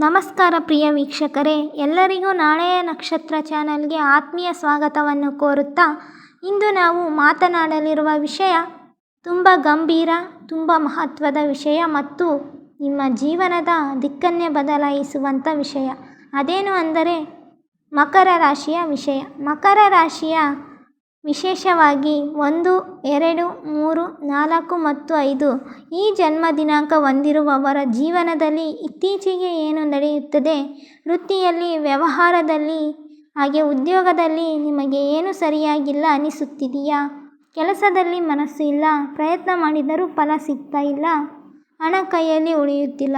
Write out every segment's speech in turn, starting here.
ನಮಸ್ಕಾರ ಪ್ರಿಯ ವೀಕ್ಷಕರೇ, ಎಲ್ಲರಿಗೂ ನಾಳೆಯ ನಕ್ಷತ್ರ ಚಾನಲ್ಗೆ ಆತ್ಮೀಯ ಸ್ವಾಗತವನ್ನು ಕೋರುತ್ತಾ, ಇಂದು ನಾವು ಮಾತನಾಡಲಿರುವ ವಿಷಯ ತುಂಬ ಗಂಭೀರ, ತುಂಬ ಮಹತ್ವದ ವಿಷಯ ಮತ್ತು ನಿಮ್ಮ ಜೀವನದ ದಿಕ್ಕನ್ನೇ ಬದಲಾಯಿಸುವಂಥ ವಿಷಯ. ಅದೇನು ಅಂದರೆ ಮಕರ ರಾಶಿಯ ವಿಷಯ. ಮಕರ ರಾಶಿಯ ವಿಶೇಷವಾಗಿ ಒಂದು, ಎರಡು, ಮೂರು, ನಾಲ್ಕು ಮತ್ತು ಐದು. ಈ ಜನ್ಮ ದಿನಾಂಕ ಹೊಂದಿರುವವರ ಜೀವನದಲ್ಲಿ ಇತ್ತೀಚೆಗೆ ಏನು ನಡೆಯುತ್ತದೆ? ವೃತ್ತಿಯಲ್ಲಿ, ವ್ಯವಹಾರದಲ್ಲಿ, ಹಾಗೆ ಉದ್ಯೋಗದಲ್ಲಿ ನಿಮಗೆ ಏನು ಸರಿಯಾಗಿಲ್ಲ ಅನಿಸುತ್ತಿದೆಯಾ? ಕೆಲಸದಲ್ಲಿ ಮನಸ್ಸು ಇಲ್ಲ, ಪ್ರಯತ್ನ ಮಾಡಿದರೂ ಫಲ ಸಿಗ್ತಾ ಇಲ್ಲ, ಹಣ ಕೈಯಲ್ಲಿ ಉಳಿಯುತ್ತಿಲ್ಲ,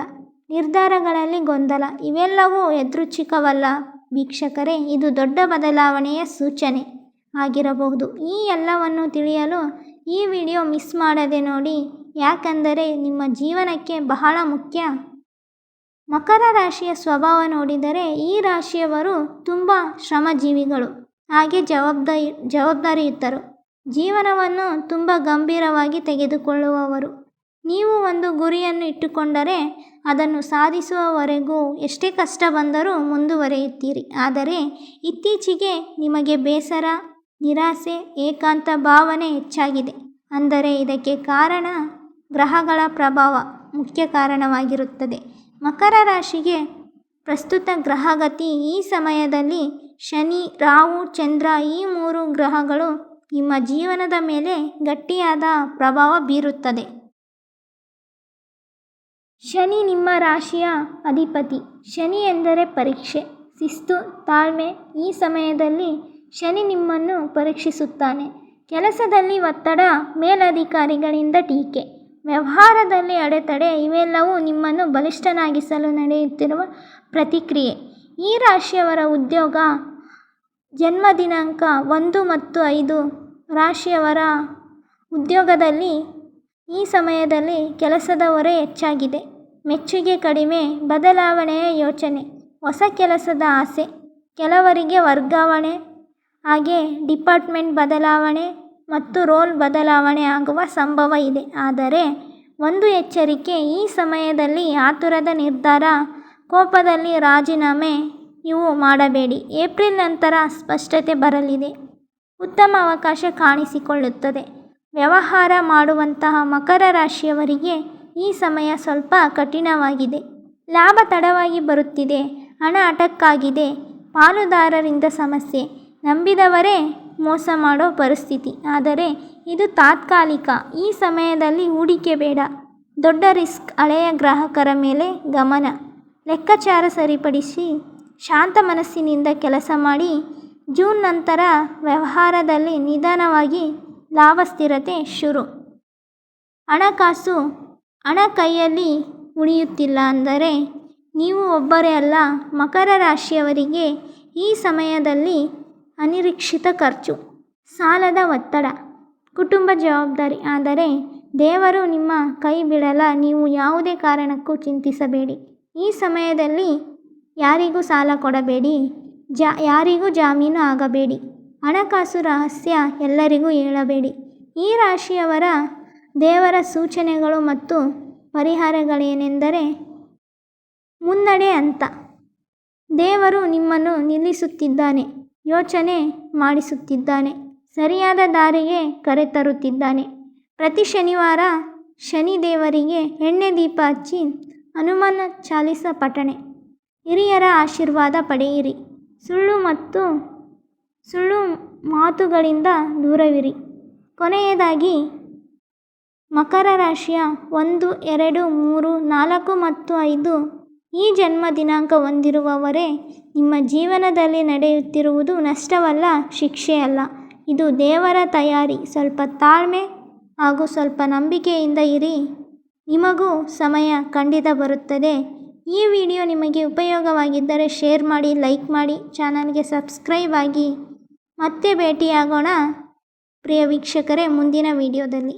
ನಿರ್ಧಾರಗಳಲ್ಲಿ ಗೊಂದಲ. ಇವೆಲ್ಲವೂ ಯದೃಚ್ಛಿಕವಲ್ಲ. ವೀಕ್ಷಕರೇ, ಇದು ದೊಡ್ಡ ಬದಲಾವಣೆಯ ಸೂಚನೆ. ಆಗಿರಬಹುದು. ಈ ಎಲ್ಲವನ್ನು ತಿಳಿಯಲು ಈ ವಿಡಿಯೋ ಮಿಸ್ ಮಾಡದೆ ನೋಡಿ. ಯಾಕಂದರೆ ನಿಮ್ಮ ಜೀವನಕ್ಕೆ ಬಹಳ ಮುಖ್ಯ. ಮಕರ ರಾಶಿಯ ಸ್ವಭಾವ ನೋಡಿದರೆ ಈ ರಾಶಿಯವರು ತುಂಬ ಶ್ರಮಜೀವಿಗಳು. ಹಾಗೆ ಜವಾಬ್ದಾರಿ ಜವಾಬ್ದಾರಿಯುತ್ತರು. ಜೀವನವನ್ನು ತುಂಬ ಗಂಭೀರವಾಗಿ ತೆಗೆದುಕೊಳ್ಳುವವರು. ನೀವು ಒಂದು ಗುರಿಯನ್ನು ಇಟ್ಟುಕೊಂಡರೆ ಅದನ್ನು ಸಾಧಿಸುವವರೆಗೂ ಎಷ್ಟೇ ಕಷ್ಟ ಬಂದರೂ ಮುಂದುವರೆಯುತ್ತೀರಿ. ಆದರೆ ಇತ್ತೀಚೆಗೆ ನಿಮಗೆ ಬೇಸರ ನಿರಾಸೆ, ಏಕಾಂತ ಭಾವನೆ ಹೆಚ್ಚಾಗಿದೆ. ಅಂದರೆ ಇದಕ್ಕೆ ಕಾರಣ ಗ್ರಹಗಳ ಪ್ರಭಾವ ಮುಖ್ಯ ಕಾರಣವಾಗಿರುತ್ತದೆ. ಮಕರ ರಾಶಿಗೆ ಪ್ರಸ್ತುತ ಗ್ರಹಗತಿ ಈ ಸಮಯದಲ್ಲಿ ಶನಿ, ರಾಹು, ಚಂದ್ರ ಈ ಮೂರು ಗ್ರಹಗಳು ನಿಮ್ಮ ಜೀವನದ ಮೇಲೆ ಗಟ್ಟಿಯಾದ ಪ್ರಭಾವ ಬೀರುತ್ತದೆ. ಶನಿ ನಿಮ್ಮ ರಾಶಿಯ ಅಧಿಪತಿ. ಶನಿ ಎಂದರೆ ಪರೀಕ್ಷೆ, ಶಿಸ್ತು, ತಾಳ್ಮೆ ಈ ಸಮಯದಲ್ಲಿ ಶನಿ ನಿಮ್ಮನ್ನು ಪರೀಕ್ಷಿಸುತ್ತಾನೆ. ಕೆಲಸದಲ್ಲಿ ಒತ್ತಡ, ಮೇಲಧಿಕಾರಿಗಳಿಂದ ಟೀಕೆ. ವ್ಯವಹಾರದಲ್ಲಿ ಅಡೆತಡೆ, ಇವೆಲ್ಲವೂ ನಿಮ್ಮನ್ನು ಬಲಿಷ್ಠನಾಗಿಸಲು ನಡೆಯುತ್ತಿರುವ ಪ್ರತಿಕ್ರಿಯೆ. ಈ ರಾಶಿಯವರ ಉದ್ಯೋಗ ಜನ್ಮ ದಿನಾಂಕ ಒಂದು ಮತ್ತು ಐದು ರಾಶಿಯವರ ಉದ್ಯೋಗದಲ್ಲಿ ಈ ಸಮಯದಲ್ಲಿ ಕೆಲಸದ ಹೊರೆ ಹೆಚ್ಚಾಗಿದೆ. ಮೆಚ್ಚುಗೆ ಕಡಿಮೆ, ಬದಲಾವಣೆಯ ಯೋಚನೆ. ಹೊಸ ಕೆಲಸದ ಆಸೆ. ಕೆಲವರಿಗೆ ವರ್ಗಾವಣೆ ಹಾಗೆ ಡಿಪಾರ್ಟ್ಮೆಂಟ್ ಬದಲಾವಣೆ ಮತ್ತು ರೋಲ್ ಬದಲಾವಣೆ ಆಗುವ ಸಂಭವ ಇದೆ. ಆದರೆ ಒಂದು ಎಚ್ಚರಿಕೆ ಈ ಸಮಯದಲ್ಲಿ ಆತುರದ ನಿರ್ಧಾರ, ಕೋಪದಲ್ಲಿ ರಾಜೀನಾಮೆ ಇವು ಮಾಡಬೇಡಿ. ಏಪ್ರಿಲ್ ನಂತರ ಸ್ಪಷ್ಟತೆ ಬರಲಿದೆ. ಉತ್ತಮ ಅವಕಾಶ ಕಾಣಿಸಿಕೊಳ್ಳುತ್ತದೆ. ವ್ಯವಹಾರ ಮಾಡುವಂತಹ ಮಕರ ರಾಶಿಯವರಿಗೆ ಈ ಸಮಯ ಸ್ವಲ್ಪ ಕಠಿಣವಾಗಿದೆ. ಲಾಭ ತಡವಾಗಿ ಬರುತ್ತಿದೆ. ಹಣ ಅಟಕ್ಕಾಗಿದೆ. ಪಾಲುದಾರರಿಂದ ಸಮಸ್ಯೆ. ನಂಬಿದವರೇ ಮೋಸ ಮಾಡೋ ಪರಿಸ್ಥಿತಿ. ಆದರೆ ಇದು ತಾತ್ಕಾಲಿಕ. ಈ ಸಮಯದಲ್ಲಿ ಹೂಡಿಕೆ ಬೇಡ. ದೊಡ್ಡ ರಿಸ್ಕ್ ಹಳೆಯ ಗ್ರಾಹಕರ ಮೇಲೆ ಗಮನ. ಲೆಕ್ಕಾಚಾರ ಸರಿಪಡಿಸಿ ಶಾಂತ ಮನಸ್ಸಿನಿಂದ ಕೆಲಸ ಮಾಡಿ. ಜೂನ್ ನಂತರ ವ್ಯವಹಾರದಲ್ಲಿ ನಿಧಾನವಾಗಿ ಲಾಭ ಸ್ಥಿರತೆ ಶುರು. ಹಣಕಾಸು ಹಣ ಕೈಯಲ್ಲಿ ಉಳಿಯುತ್ತಿಲ್ಲ ಅಂದರೆ ನೀವು ಒಬ್ಬರೇ ಅಲ್ಲ, ಮಕರ ರಾಶಿಯವರಿಗೆ ಈ ಸಮಯದಲ್ಲಿ ಅನಿರೀಕ್ಷಿತ ಖರ್ಚು, ಸಾಲದ ಒತ್ತಡ, ಕುಟುಂಬ ಜವಾಬ್ದಾರಿ. ಆದರೆ ದೇವರು ನಿಮ್ಮ ಕೈ ಬಿಡಲ ನೀವು ಯಾವುದೇ ಕಾರಣಕ್ಕೂ ಚಿಂತಿಸಬೇಡಿ. ಈ ಸಮಯದಲ್ಲಿ ಯಾರಿಗೂ ಸಾಲ ಕೊಡಬೇಡಿ, ಜಾ, ಯಾರಿಗೂ ಜಾಮೀನು ಆಗಬೇಡಿ. ಹಣಕಾಸು ರಹಸ್ಯ ಎಲ್ಲರಿಗೂ ಹೇಳಬೇಡಿ. ಈ ರಾಶಿಯವರ ದೇವರ ಸೂಚನೆಗಳು ಮತ್ತು ಪರಿಹಾರಗಳೇನೆಂದರೆ ಮುನ್ನಡೆ ಅಂತ. ದೇವರು ನಿಮ್ಮನ್ನು ನಿಲ್ಲಿಸುತ್ತಿದ್ದಾನೆ. ಯೋಚನೆ ಮಾಡಿಸುತ್ತಿದ್ದಾನೆ. ಸರಿಯಾದ ದಾರಿಗೆ ಕರೆತರುತ್ತಿದ್ದಾನೆ. ಪ್ರತಿ ಶನಿವಾರ ಶನಿ ದೇವರಿಗೆ ಎಣ್ಣೆ ದೀಪ ಹಚ್ಚಿ ಹನುಮಾನ ಚಾಲಿಸ ಪಠಣೆ. ಹಿರಿಯರ ಆಶೀರ್ವಾದ ಪಡೆಯಿರಿ. ಸುಳ್ಳು ಮತ್ತು ಸುಳ್ಳು ಮಾತುಗಳಿಂದ ದೂರವಿರಿ. ಕೊನೆಯದಾಗಿ, ಮಕರ ರಾಶಿಯ ಒಂದು, ಎರಡು, ಮೂರು, ನಾಲ್ಕು ಮತ್ತು ಐದು ಈ ಜನ್ಮ ದಿನಾಂಕ ಹೊಂದಿರುವವರೇ ನಿಮ್ಮ ಜೀವನದಲ್ಲಿ ನಡೆಯುತ್ತಿರುವುದು ನಷ್ಟವಲ್ಲ ಶಿಕ್ಷೆ ಅಲ್ಲ ಇದು ದೇವರ ತಯಾರಿ. ಸ್ವಲ್ಪ ತಾಳ್ಮೆ ಹಾಗೂ ಸ್ವಲ್ಪ ನಂಬಿಕೆಯಿಂದ ಇರಿ. ನಿಮಗೂ ಸಮಯ ಖಂಡಿತ ಬರುತ್ತದೆ. ಈ ವಿಡಿಯೋ ನಿಮಗೆ ಉಪಯೋಗವಾಗಿದ್ದರೆ ಶೇರ್ ಮಾಡಿ, ಲೈಕ್ ಮಾಡಿ, ಚಾನಲ್ಗೆ ಸಬ್ಸ್ಕ್ರೈಬ್ ಆಗಿ. ಮತ್ತೆ ಭೇಟಿಯಾಗೋಣ. ಪ್ರಿಯ ವೀಕ್ಷಕರೇ, ಮುಂದಿನ ವಿಡಿಯೋದಲ್ಲಿ.